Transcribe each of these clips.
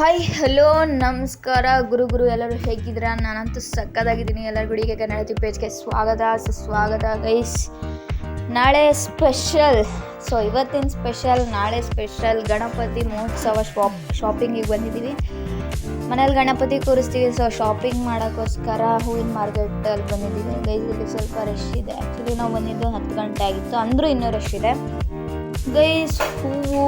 Hi hello ನಮಸ್ಕಾರ. ಗುರು ಗುರು, ಎಲ್ಲರೂ ಹೇಗಿದ್ದೀರಾ? ನಾನಂತೂ ಸಕ್ಕದಾಗಿದ್ದೀನಿ ಎಲ್ಲರ ಗುಡಿಗೆ ಕನ್ನಡ ಪೇಜ್ಗೆ ಸ್ವಾಗತ, ಸುಸ್ವಾಗತ ಗೈಸ್ ನಾಳೆ ಸ್ಪೆಷಲ್ ಸೊ ಇವತ್ತಿನ ಸ್ಪೆಷಲ್ ನಾಳೆ ಸ್ಪೆಷಲ್ ಗಣಪತಿ ಮಹೋತ್ಸವ ಶಾಪ್ ಶಾಪಿಂಗಿಗೆ ಬಂದಿದ್ದೀವಿ. ಮನೇಲಿ ಗಣಪತಿ ಕೂರಿಸ್ತೀವಿ. ಸೊ ಶಾಪಿಂಗ್ ಮಾಡೋಕ್ಕೋಸ್ಕರ ಹೂವಿನ ಮಾರ್ಕೆಟಲ್ಲಿ ಬಂದಿದ್ದೀವಿ. ಗೈಸ್ ಇಲ್ಲಿ ಸ್ವಲ್ಪ ರಶ್ ಇದೆ. ಆ್ಯಕ್ಚುಲಿ ನಾವು ಬಂದಿದ್ದು ಹತ್ತು ಗಂಟೆ ಆಗಿತ್ತು. ಅಂದರೂ ಇನ್ನೂ ರಶ್ ಇದೆ. ಗೈಸ್, ಹೂವು,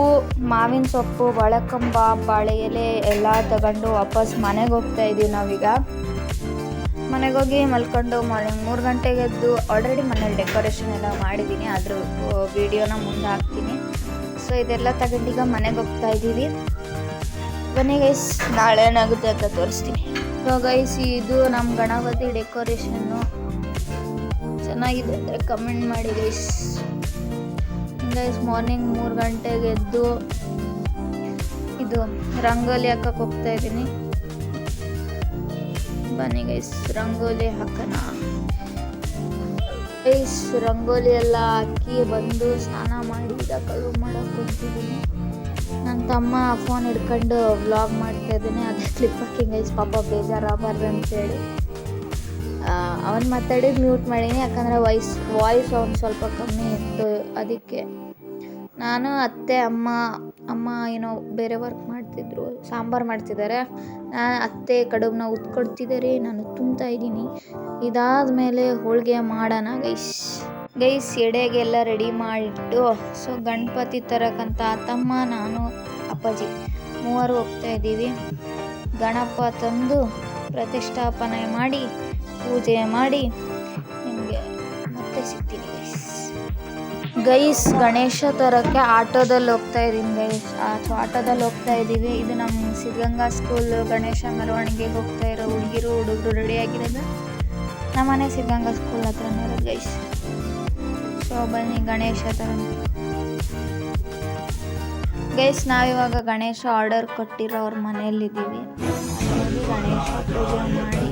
ಮಾವಿನ ಸೊಪ್ಪು, ಬಾಳೆಕಂಬ, ಬಾಳೆ ಎಲೆ ಎಲ್ಲ ತಗೊಂಡು ವಾಪಸ್ ಮನೆಗೆ ಹೋಗ್ತಾ ಇದ್ದೀವಿ ನಾವೀಗ. ಮನೆಗೆ ಹೋಗಿ ಮಲ್ಕೊಂಡು ಮಾರ್ನಿಂಗ್ ಮೂರು ಗಂಟೆಗೆ ಎದ್ದು ಆಲ್ರೆಡಿ ಮನೇಲಿ ಡೆಕೋರೇಷನ್ ಎಲ್ಲ ಮಾಡಿದ್ದೀನಿ ಅದ್ರ ವಿಡಿಯೋನ ಮುಂದೆ ಹಾಕ್ತೀನಿ. ಸೊ ಇದೆಲ್ಲ ತಗೊಂಡೀಗ ಮನೆಗೆ ಹೋಗ್ತಾ ಇದ್ದೀವಿ ಬನ್ನಿ ಗೈಸ್, ನಾಳೆ ಏನಾಗುತ್ತೆ ಅಂತ ತೋರಿಸ್ತೀನಿ. ಸೊ ಗೈಸ್, ಇದು ನಮ್ಮ ಗಣಪತಿ ಡೆಕೋರೇಷನ್ನು ಚೆನ್ನಾಗಿದೆ ಅಂದರೆ ಕಮೆಂಟ್ ಮಾಡಿ ಗೈಸ್. ಗೈಸ್ ಮಾರ್ನಿಂಗ್ ಮೂರು ಗಂಟೆಗೆ ಎದ್ದು ಇದು ರಂಗೋಲಿ ಹಾಕಕ್ಕೆ ಹೋಗ್ತಾ ಇದ್ದೀನಿ. ಬನ್ನಿ ಗೈಸ್ ರಂಗೋಲಿ ಹಾಕೋಣ. ಗೈಸ್ ರಂಗೋಲಿ ಎಲ್ಲ ಹಾಕಿ ಬಂದು ಸ್ನಾನ ಮಾಡಿ ಕಲ್ಲು ಮಾಡೋಕೆ ಹೋಗ್ತಿದ್ದೀನಿ ನನ್ನ ತಮ್ಮ ಫೋನ್ ಹಿಡ್ಕೊಂಡು ವ್ಲಾಗ್ ಮಾಡ್ತಾ ಇದ್ದೀನಿ, ಅದೇ ಕ್ಲಿಪ್ ಹಾಕಿ ಗೈಸ್ ಪಾಪ ಬೇಜಾರಾಗಬಾರ್ದು ಅಂತೇಳಿ. ಅವನು ಮಾತಾಡಿ ಮ್ಯೂಟ್ ಮಾಡೀನಿ, ಯಾಕಂದರೆ ವಾಯ್ಸ್ ವಾಯ್ಸ್ ಅವ್ನು ಸ್ವಲ್ಪ ಕಮ್ಮಿ ಇತ್ತು ಅದಕ್ಕೆ. ನಾನು ಅತ್ತೆ, ಅಮ್ಮ ಅಮ್ಮ ಏನೋ ಬೇರೆ ವರ್ಕ್ ಮಾಡ್ತಿದ್ರು, ಸಾಂಬಾರು ಮಾಡ್ತಿದ್ದಾರೆ ನಾನು ಅತ್ತೆ ಕಡುಬನ್ನ ಉತ್ಕೊಡ್ತಿದ್ದಾರೆ ನಾನು ತುಂಬ್ತಾ ಇದ್ದೀನಿ. ಇದಾದ ಮೇಲೆ ಹೋಳಿಗೆ ಮಾಡೋಣ ಗೈಸ್ ಗೈಸ್ ಎಡೆಗೆಲ್ಲ ರೆಡಿ ಮಾಡಿಟ್ಟು ಸೊ ಗಣಪತಿ ತರಕ್ಕಂತ ತಮ್ಮ, ನಾನು, ಅಪ್ಪಾಜಿ ಮೂವರು ಹೋಗ್ತಾ ಇದ್ದೀವಿ. ಗಣಪ ತಂದು ಪ್ರತಿಷ್ಠಾಪನೆ ಮಾಡಿ ಪೂಜೆ ಮಾಡಿ ನಿಮಗೆ ಮತ್ತೆ ಸಿಗ್ತೀನಿ ಗೈಸ್ ಗೈಸ್, ಗಣೇಶ ತರಕ್ಕೆ ಆಟೋದಲ್ಲಿ ಹೋಗ್ತಾ ಇದ್ದೀನಿ ಗೈಸ್ ಆಟೋದಲ್ಲಿ ಹೋಗ್ತಾ ಇದ್ದೀವಿ. ಇದು ನಮ್ಮ ಸಿದ್ಧಗಂಗಾ ಸ್ಕೂಲ್ ಗಣೇಶ ಮೆರವಣಿಗೆಗೆ ಹೋಗ್ತಾ ಇರೋ ಹುಡುಗಿರು, ಹುಡುಗರು ರೆಡಿ ಆಗಿರೋದು. ನಮ್ಮನೆ ಸಿದ್ಧಗಂಗಾ ಸ್ಕೂಲ್ ಹತ್ರನೇ ಇರೋದು ಗೈಸ್ ಸೊ ಬನ್ನಿ ಗಣೇಶ ತರ ಗೈಸ್ ನಾವಿವಾಗ ಗಣೇಶ ಆರ್ಡರ್ ಕೊಟ್ಟಿರೋ ಅವ್ರ ಮನೆಯಲ್ಲಿದ್ದೀವಿ. ಗಣೇಶ ಪೂಜೆ ಮಾಡಿ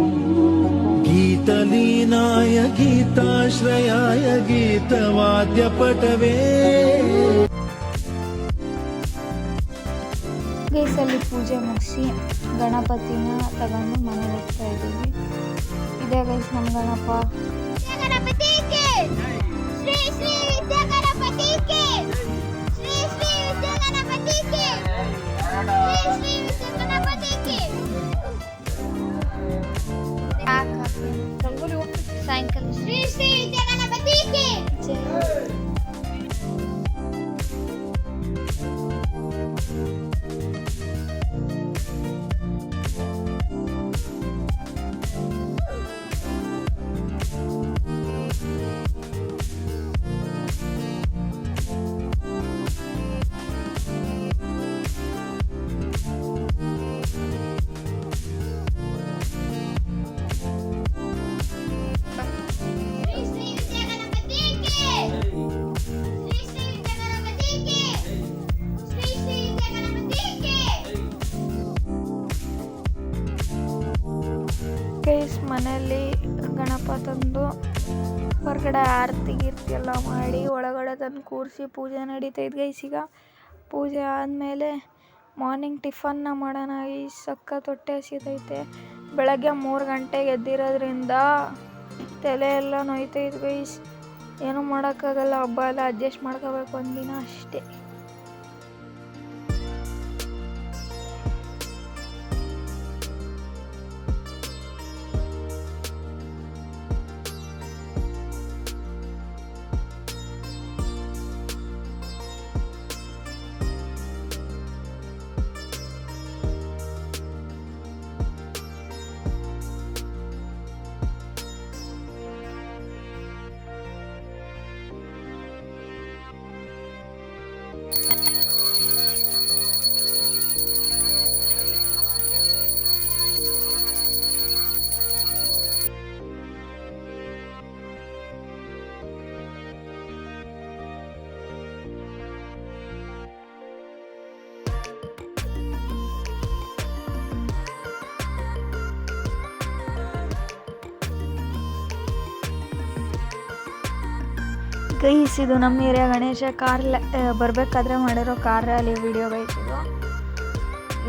ಸಾಧ್ಯಪಟವೇ ಗೇಸಲ್ಲಿ ಪೂಜೆ ಮುಗಿಸಿ ಗಣಪತಿನ ತಗೊಂಡು ಮನೆಗೆ ಹೋಗ್ತಾ ಇದ್ದೀವಿ ಇದೇ ಗೈಸ್ ನಮ್ಮ ಗಣಪ ಗಣಪತಿ ಮನೆಯಲ್ಲಿ ಗಣಪ ತಂದು ಹೊರಗಡೆ ಆರತಿ ಗೀರ್ತಿ ಎಲ್ಲ ಮಾಡಿ ಒಳಗಡೆ ತಂದು ಕೂರಿಸಿ ಪೂಜೆ ನಡೀತೈತೆ ಗೈಸ್ ಈಗ ಪೂಜೆ ಆದಮೇಲೆ ಮಾರ್ನಿಂಗ್ ಟಿಫನ್ನ ಮಾಡೋಣ. ಈ ಸಖತ್ ಹೊಟ್ಟೆ ಹಸಿತೈತೆ. ಬೆಳಗ್ಗೆ ಮೂರು ಗಂಟೆಗೆ ಎದ್ದಿರೋದ್ರಿಂದ ತಲೆ ಎಲ್ಲ ನೋಯ್ತೈತೆ ಗೈಸ್ ಏನೂ ಮಾಡೋಕ್ಕಾಗಲ್ಲ. ಹಬ್ಬ ಎಲ್ಲ ಅಡ್ಜಸ್ಟ್ ಮಾಡ್ಕೋಬೇಕು ಒಂದಿನ ಅಷ್ಟೇ. ಗೈಸ್ ಇದು ನಮ್ಮ ಏರಿಯಾ ಗಣೇಶ ಕಾರ್ ಬರಬೇಕಾದ್ರೆ ಮಾಡಿರೋ ಕಾರ್ ಅಲ್ಲಿ ವಿಡಿಯೋ ಗೈಸ್ ಇದು.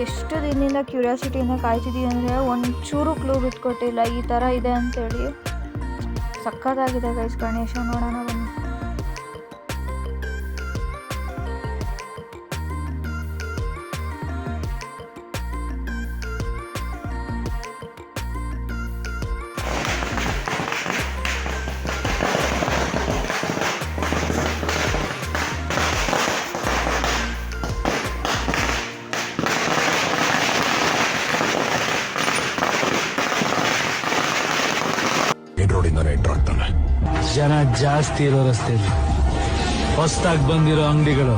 ಎಷ್ಟು ದಿನದಿಂದ ಕ್ಯೂರಿಯಾಸಿಟಿಯಿಂದ ಕಾಯ್ತಿದ್ದೀವಿ ಅಂದರೆ ಒಂಚೂರು ಕ್ಲೂ ಬಿಟ್ಕೊಟ್ಟಿಲ್ಲ. ಈ ಥರ ಇದೆ ಅಂತೇಳಿ. ಸಕ್ಕತ್ತಾಗಿದೆ ಗೈಸ್ ಗಣೇಶ ನೋಡೋಣ ಜಾಸ್ತಿ ಇರೋ ರಸ್ತೆಯಲ್ಲಿ ಹೊಸ್ದಾಗಿ ಬಂದಿರೋ ಅಂಗಡಿಗಳು,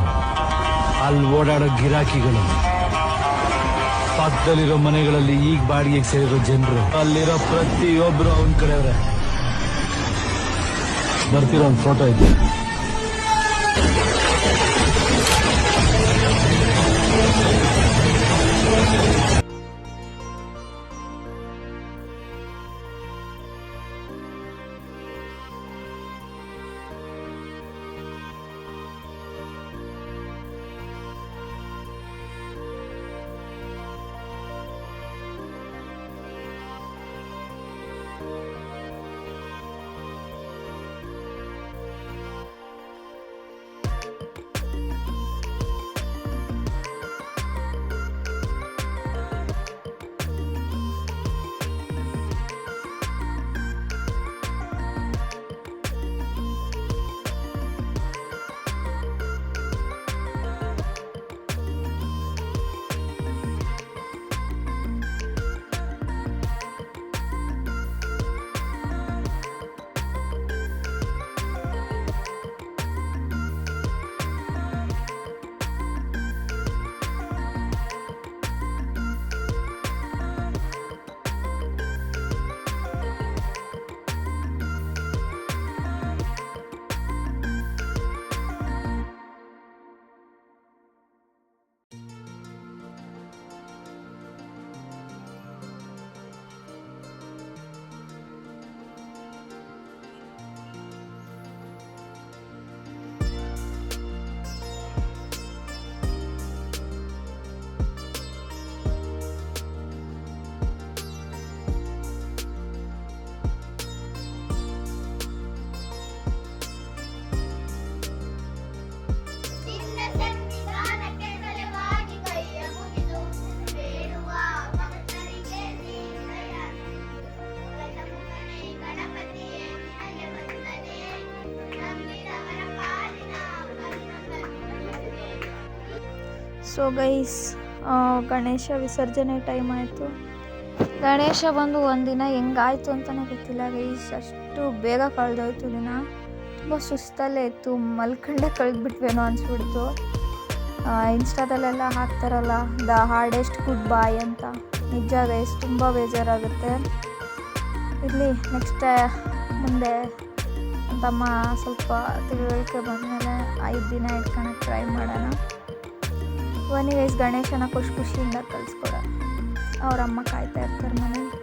ಅಲ್ಲಿ ಓಡಾಡೋ ಗಿರಾಕಿಗಳು. ಪಕ್ಕದಲ್ಲಿರೋ ಮನೆಗಳಲ್ಲಿ ಈಗ ಬಾಡಿಗೆಗೆ ಸೇರಿರೋ ಜನರು. ಅಲ್ಲಿರೋ ಪ್ರತಿಯೊಬ್ಬರು ಅವನ ಕಡೆಯವ್ರೆ. ಬರ್ತಿರೋ ಒಂದು ಫೋಟೋ ಇದೆ. ಸೊ ಗೈಸ್ ಗಣೇಶ ವಿಸರ್ಜನೆ ಟೈಮ್ ಆಯಿತು. ಗಣೇಶ ಬಂದು ಒಂದಿನ ಹೆಂಗಾಯ್ತು ಅಂತಲೇ ಗೊತ್ತಿಲ್ಲ ಗೈಸ್ ಅಷ್ಟು ಬೇಗ ಕಳೆದೋಯ್ತು ದಿನ. ತುಂಬ ಸುಸ್ತಲ್ಲೇ ಇತ್ತು, ಮಲ್ಕಂಡೆ ಕಳೆದ್ಬಿಟ್ವೇನೋ ಅನಿಸ್ಬಿಡ್ತು. ಇನ್ಸ್ಟಾದಲ್ಲೆಲ್ಲ ಹಾಕ್ತಾರಲ್ಲ, ದ ಹಾರ್ಡೆಸ್ಟ್ ಗುಡ್ ಬಾಯ್ ಅಂತ. ನಿಜ ಗೈಸ್ ತುಂಬ ಬೇಜಾರಾಗುತ್ತೆ. ಇಲ್ಲಿ ನೆಕ್ಸ್ಟ್ ಮುಂದೆ ತಮ್ಮ ಸ್ವಲ್ಪ ತಿಳುವಳಿಕೆ ಬಂದಮೇಲೆ ಐದು ದಿನ ಇಟ್ಕೊಳಕ್ಕೆ ಟ್ರೈ ಮಾಡೋಣ. ಗೈಸ್ ಗಣೇಶನ ಖುಷಿ ಖುಷಿಯಿಂದ ಕಳಿಸ್ಕೊಡ ಅವ್ರ ಅಮ್ಮ ಕಾಯ್ತಾ ಇರ್ತಾರೆ ಮನೇಲಿ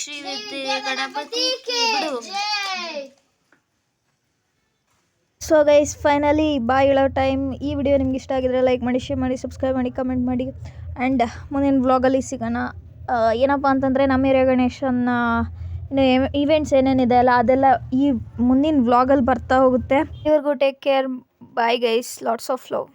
ಶ್ರೀ ವಿದ್ಯೆ ಗಣಪತಿ ಬಿಡು. ಸೊ ಗೈಸ್ ಫೈನಲಿ ಬಾಯ್ ಹೇಳೋ ಟೈಮ್ ಈ ವಿಡಿಯೋ ನಿಮ್ಗೆ ಇಷ್ಟ ಆಗಿದ್ರೆ ಲೈಕ್ ಮಾಡಿ ಶೇರ್ ಮಾಡಿ ಸಬ್ಸ್ಕ್ರೈಬ್ ಮಾಡಿ ಕಮೆಂಟ್ ಮಾಡಿ. ಆ್ಯಂಡ್ ಮುಂದಿನ ವ್ಲಾಗಲ್ಲಿ ಸಿಗೋಣ. ಏನಪ್ಪಾ ಏನಪ್ಪ ಅಂತಂದರೆ ನಮ್ಮ ಏರಿಯಾ ಗಣೇಶನ ಇವೆಂಟ್ಸ್ ಏನೇನಿದೆ ಅಲ್ಲ ಅದೆಲ್ಲ ಈ ಮುಂದಿನ ವ್ಲಾಗಲ್ಲಿ ಬರ್ತಾ ಹೋಗುತ್ತೆ. ಇವ್ರಿಗೂ take care bye guys lots of love